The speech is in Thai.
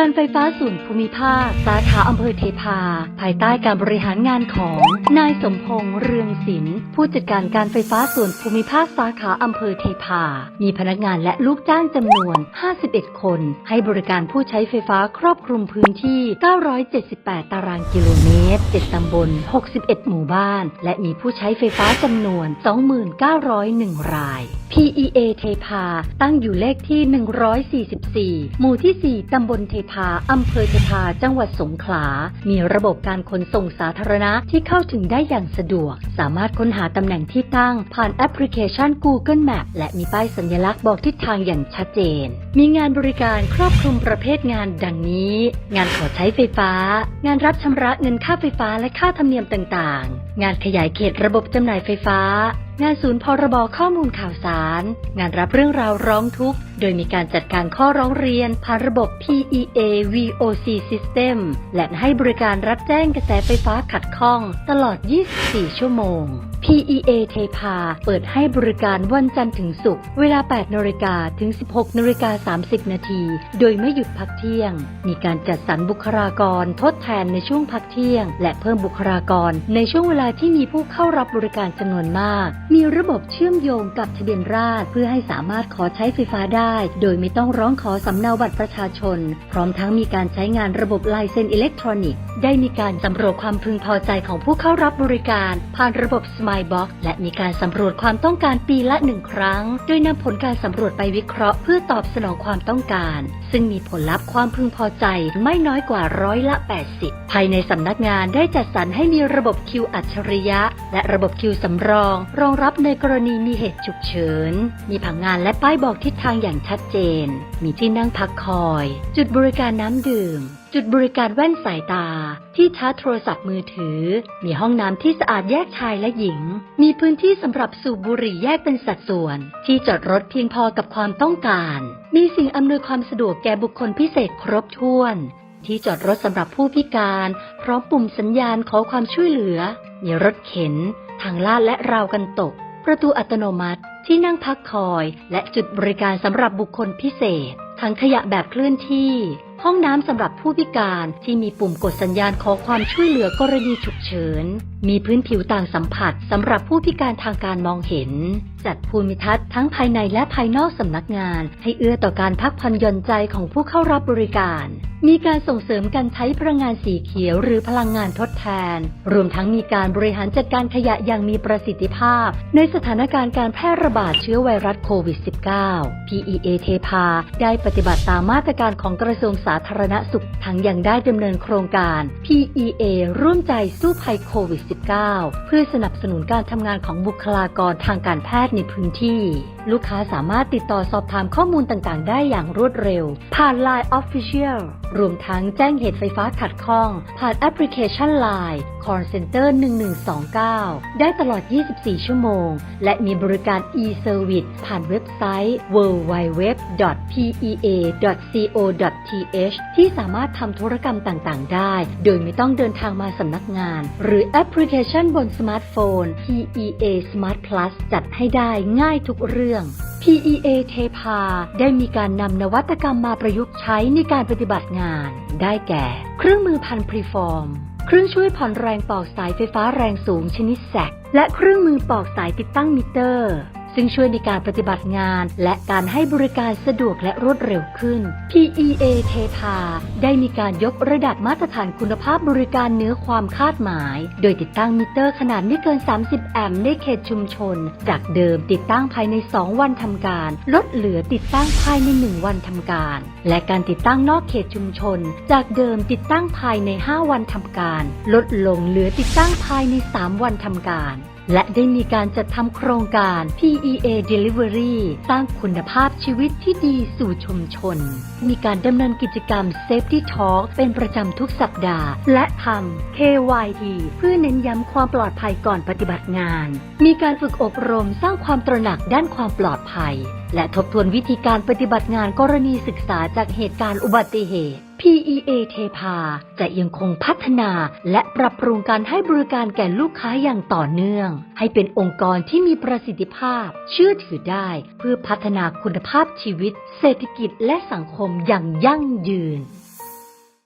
การไฟฟ้าส่วนภูมิภาค สาขาอำเภอเทพา ภายใต้การบริหารงานของนายสมพงษ์เรืองศิลป์ผู้จัดการการไฟฟ้าส่วนภูมิภาคสาขาอำเภอเทพา มีพนักงานและลูกจ้างจำนวน 51 คน ให้บริการผู้ใช้ไฟฟ้าครอบคลุมพื้นที่ 978 ตารางกิโลเมตร 7 ตำบล 61 หมู่บ้าน และมีผู้ใช้ไฟฟ้าจำนวน 2901 ราย PEA เทพา ตั้งอยู่เลขที่ 144 หมู่ที่ 4 ตำบลเทพา อำเภอเทพา จังหวัดสงขลา มีระบบการขนส่งสาธารณะที่เข้าถึงได้อย่างสะดวก สามารถค้นหาตำแหน่งที่ตั้ง ผ่านแอปพลิเคชัน Google Map และมีป้ายสัญลักษณ์บอกทิศทางอย่างชัดเจน มีงานบริการครอบคลุมประเภทงานดังนี้ งานขอใช้ไฟฟ้า งานรับชำระเงินค่าไฟฟ้าและค่าธรรมเนียมต่าง ๆ งานขยายเขตระบบจำหน่ายไฟฟ้า งานศูนย์พรบข้อมูลข่าวสาร งานรับเรื่องราวร้องทุกข์ โดยมีการจัดการข้อร้องเรียนผ่านระบบ PEA VOC System และให้บริการรับแจ้งกระแสไฟฟ้าขัดข้องตลอด 24 ชั่วโมง PEA เทพา เปิดให้บริการวันจันทร์ถึงศุกร์เวลา 8นาฬิกาถึง 16นาฬิกา30 นาที โดยไม่หยุดพักเที่ยง มีการจัดสรรบุคลากรทดแทนในช่วงพักเที่ยง และเพิ่มบุคลากร ในช่วงเวลาที่มีผู้เข้ารับบริการจำนวนมาก มีระบบเชื่อมโยงกับทะเบียนราษฎรเพื่อให้สามารถขอใช้ไฟฟ้าได้ โดยไม่ต้องร้องขอสำเนาบัตรประชาชน พร้อมทั้งมีการใช้งานระบบลายเซ็นอิเล็กทรอนิกส์ได้มีการสำรวจความพึงพอใจของผู้เข้ารับบริการ ผ่านระบบ Smile Box และมีการสำรวจความต้องการปีละหนึ่งครั้ง โดยนำผลการสำรวจไปวิเคราะห์เพื่อตอบสนองความต้องการ ซึ่งมีผลลัพธ์ความพึงพอใจไม่น้อยกว่าร้อยละ 80 ภายในสำนักงานได้จัดสรรให้มีระบบคิวอัจฉริยะ และระบบคิวสำรอง รองรับในกรณีมีเหตุฉุกเฉิน มีผังงานและป้ายบอกทิศทางอย่างชัดเจน มีที่นั่งพักคอย จุดบริการน้ำดื่ม จุดบริการแว่นสายตาที่ชาร์จโทรศัพท์มือถือ มีห้องน้ำที่สะอาดแยกชายและหญิง มีพื้นที่สำหรับสูบบุหรี่แยกเป็นสัดส่วน ที่จอดรถเพียงพอกับความต้องการ มีสิ่งอำนวยความสะดวกแก่บุคคลพิเศษครบถ้วน ที่จอดรถสำหรับผู้พิการ พร้อมปุ่มสัญญาณขอความช่วยเหลือ มีรถเข็น ทางลาดและราวกันตก ประตูอัตโนมัติที่นั่งพักคอย และจุดบริการสำหรับบุคคลพิเศษถังขยะแบบเคลื่อนที่ ห้องน้ำสำหรับผู้พิการที่มีปุ่มกดสัญญาณขอความช่วยเหลือกรณีฉุกเฉิน มีพื้นผิวต่างสัมผัสสำหรับผู้พิการทางการมองเห็น จัดภูมิทัศน์ทั้งภายในและภายนอกสำนักงาน ให้เอื้อต่อการพักผ่อนหย่อนใจของผู้เข้ารับบริการ มีการส่งเสริมการใช้พลังงานสีเขียวหรือพลังงานทดแทน รวมทั้งมีการบริหารจัดการขยะอย่างมีประสิทธิภาพ ในสถานการณ์การแพร่ระบาดเชื้อไวรัสโควิด -19 PEA เทพาได้ปฏิบัติตามมาตรการของกระทรวงสาาธารณสุขทั้งยังได้ดำเนินโครงการ PEA ร่วมใจสู้ภัยโควิด -19 เพื่อสนับสนุนการทำงานของบุคลากรทางการแพทย์ในพื้นที่ ลูกค้าสามารถติดต่อสอบถามข้อมูลต่างๆ ได้อย่างรวดเร็ว ผ่าน Line Official รวมทั้งแจ้งเหตุไฟฟ้าขัดข้อง ผ่านแอปพลิเคชัน Line Call Center 1129 ได้ตลอด 24 ชั่วโมง และมีบริการ e-service ผ่านเว็บไซต์ www.pea.co.th ที่สามารถทำธุรกรรมต่างๆ ได้ โดยไม่ต้องเดินทางมาสำนักงาน หรือแอปพลิเคคชันบนสมาร์ทโฟน PEA Smart Plus จัดให้ได้ง่ายทุกเรื่อง PEA เทพา ได้มีการนำนวัตกรรมมาประยุกต์ใช้ในการปฏิบัติงาน ได้แก่ เครื่องมือพันพรีฟอร์ม เครื่องช่วยผ่อนแรงปอกสายไฟฟ้าแรงสูงชนิดแสกและเครื่องมือปอกสายติดตั้งมิเตอร์ ซึ่งช่วยในการปฏิบัติงาน และการให้บริการสะดวกและรวดเร็วขึ้น PEA เทพา ได้มีการยกระดับมาตรฐานคุณภาพบริการเนื้อความคาดหมาย โดยติดตั้งมิเตอร์ขนาดไม่เกิน 30 แอมป์ในเขตชุมชน จากเดิมติดตั้งภายใน 2 วันทำการ ลดเหลือติดตั้งภายใน 1 วันทำการ และการติดตั้งนอกเขตชุมชน จากเดิมติดตั้งภายใน 5 วันทำการ ลดลงเหลือติดตั้งภายใน 3 วันทำการ และได้มีการจัดทำโครงการ PEA Delivery สร้างคุณภาพชีวิตที่ดีสู่ชุมชน มีการดำเนินกิจกรรม Safety Talk เป็นประจำทุกสัปดาห์ และทำ KYT เพื่อเน้นย้ำความปลอดภัยก่อนปฏิบัติงาน มีการฝึกอบรมสร้างความตระหนักด้านความปลอดภัยและทบทวนวิธีการปฏิบัติงานกรณีศึกษาจากเหตุการณ์อุบัติเหตุ PEA เทพา จะยังคงพัฒนาและปรับปรุงการให้บริการแก่ลูกค้าอย่างต่อเนื่อง ให้เป็นองค์กรที่มีประสิทธิภาพ เชื่อถือได้ เพื่อพัฒนาคุณภาพชีวิต เศรษฐกิจและสังคมอย่างยั่งยืน